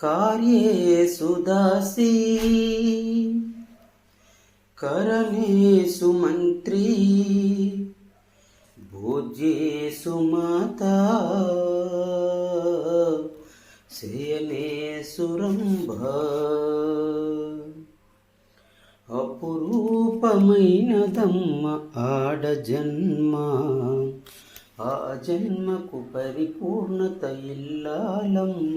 कार्येषु दासी करणेषु मन्त्री भोज्येषु माता शयनेषु रम्भ అపురూపమైనదమ్మ ఆడ జన్మ ఆ జన్మకు పరిపూర్ణత ఇల్లాలమ్మ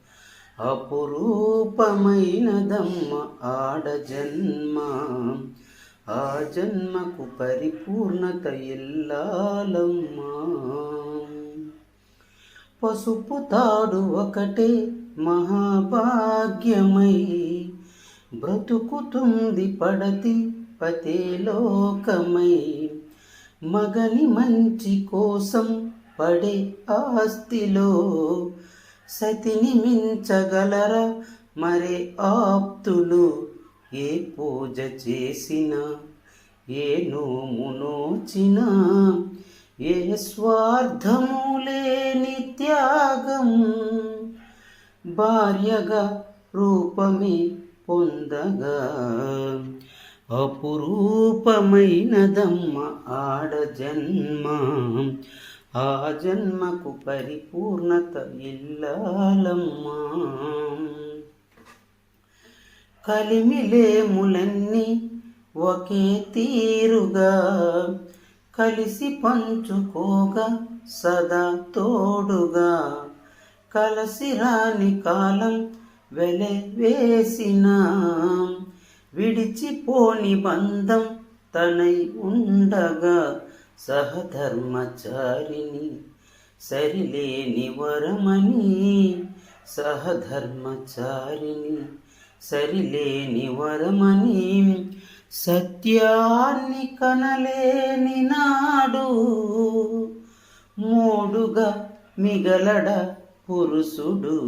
అపురూపమైనదమ్మ ఆడ జన్మ. ఆ జన్మకు పరిపూర్ణత ఇల్లాలమ్మా. పసుపు తాడు ఒకటే మహాభాగ్యమై బ్రతుకుతుంది పడతి పతేలోకమై మగని మంచి కోసం పడే ఆస్తిలో సతిని మించగలరా మరే ఆప్తులు ఏ పూజ చేసినా? ఏ నోము నోచినా? ఏ స్వార్థము లేని త్యాగం? భార్యగా రూపమే పొందగా? అపురూపమైనదమ్మ ఆడ జన్మ. ఆ జన్మకు పరిపూర్ణత ఇల్లాలమ్మా. కలిమిలేములన్నీ ఒకే తీరుగా కలిసి పంచుకోగా సదా తోడుగా. కలసి రాని కాలం వెలె వేసిన విడిచిపోని బంధం తనై ఉండగా. సహధర్మచారిణి సరిలేని వరమని సహధర్మచారిణి సరిలేని వరమని సత్యాన్ని కనలేని నాడు మూడుగా మిగలడ పురుషుడు.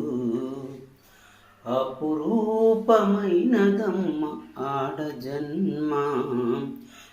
అపురూపమైనదమ్మ ఆడ జన్మ.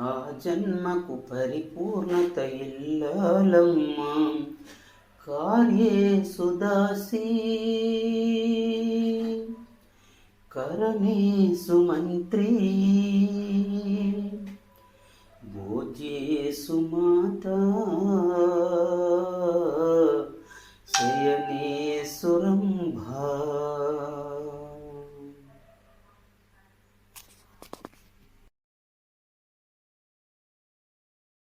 ఆ జన్మకు పరిపూర్ణత ఇల్లాలమ్మా కార్యే సుదాసీ. కరణే సుమంత్రీ. భోజే సుమాతా